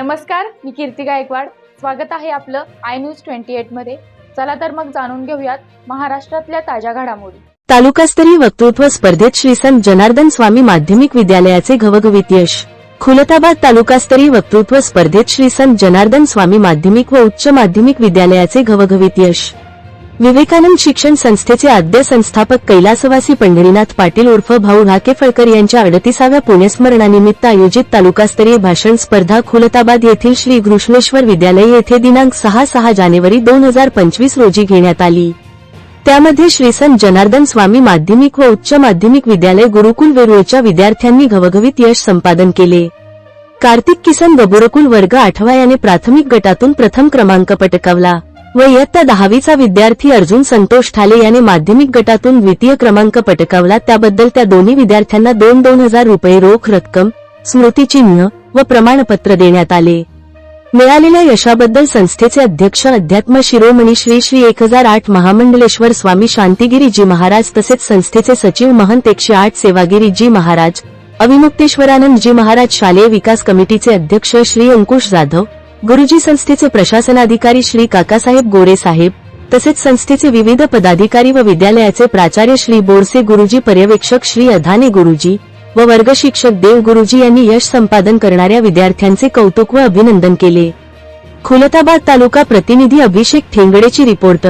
नमस्कार मी कीर्ती गायकवाड. स्वागत आहे आपलं आय न्यूज ट्वेंटी एटमध्ये. चला तर मग जाणून घेऊयात महाराष्ट्रातल्या ताज्या घडामोडी. तालुकास्तरीय वक्तृत्व स्पर्धेत श्री संत जनार्दन स्वामी माध्यमिक विद्यालयाचे घवघवीत यश. खुलताबाद तालुकास्तरीय वक्तृत्व स्पर्धेत श्री संत जनार्दन स्वामी माध्यमिक व उच्च माध्यमिक विद्यालयाचे घवघवीत यश. विवेकानंद शिक्षण संस्थेचे आद्य संस्थापक कैलासवासी पंढरीनाथ पाटील उर्फ भाऊ ढाकेफळकर यांच्या अडतीसाव्या पुण्यस्मरणानिमित्त आयोजित तालुकास्तरीय भाषण स्पर्धा खुलताबाद येथील श्री घृष्णेश्वर विद्यालय येथे दिनांक सहा सहा जानेवारी दोन हजार पंचवीस रोजी घेण्यात आली. त्यामध्ये श्री संत जनार्दन स्वामी माध्यमिक व उच्च माध्यमिक विद्यालय गुरुकुल वेरुळच्या विद्यार्थ्यांनी घवघवीत यश संपादन केले. कार्तिक किसन बबुरकुल वर्ग आठवा याने प्राथमिक गटातून प्रथम क्रमांक पटकावला. व इयत्ता दहावीचा विद्यार्थी अर्जुन संतोष ठाले याने माध्यमिक गटातून द्वितीय क्रमांक पटकावला. त्याबद्दल त्या दोन्ही विद्यार्थ्यांना दोन दोन हजार रुपये रोख रक्कम स्मृतिचिन्ह व प्रमाणपत्र देण्यात आले. मिळालेल्या यशाबद्दल संस्थेचे अध्यक्ष अध्यात्म शिरोमणी श्री श्री एक हजार आठ महामंडलेश्वर स्वामी शांतिगिरीजी महाराज तसेच संस्थेचे सचिव महंत एकशे आठ सेवागिरीजी महाराज अविमुक्तेश्वरानंदजी महाराज शालेय विकास कमिटीचे अध्यक्ष श्री अंकुश जाधव गुरुजी संस्थेचे प्रशासनाधिकारी श्री काकासाहेब गोरे साहेब तसेच संस्थेचे विविध पदाधिकारी व विद्यालयाचे प्राचार्य श्री बोरसे गुरुजी पर्यवेक्षक श्री अधाने गुरुजी व वर्ग शिक्षक देव गुरुजी यांनी यश संपादन करणाऱ्या विद्यार्थ्यांचे कौतुक व अभिनंदन केले. खुलताबाद तालुका प्रतिनिधी अभिषेक ठेंगडेची रिपोर्ट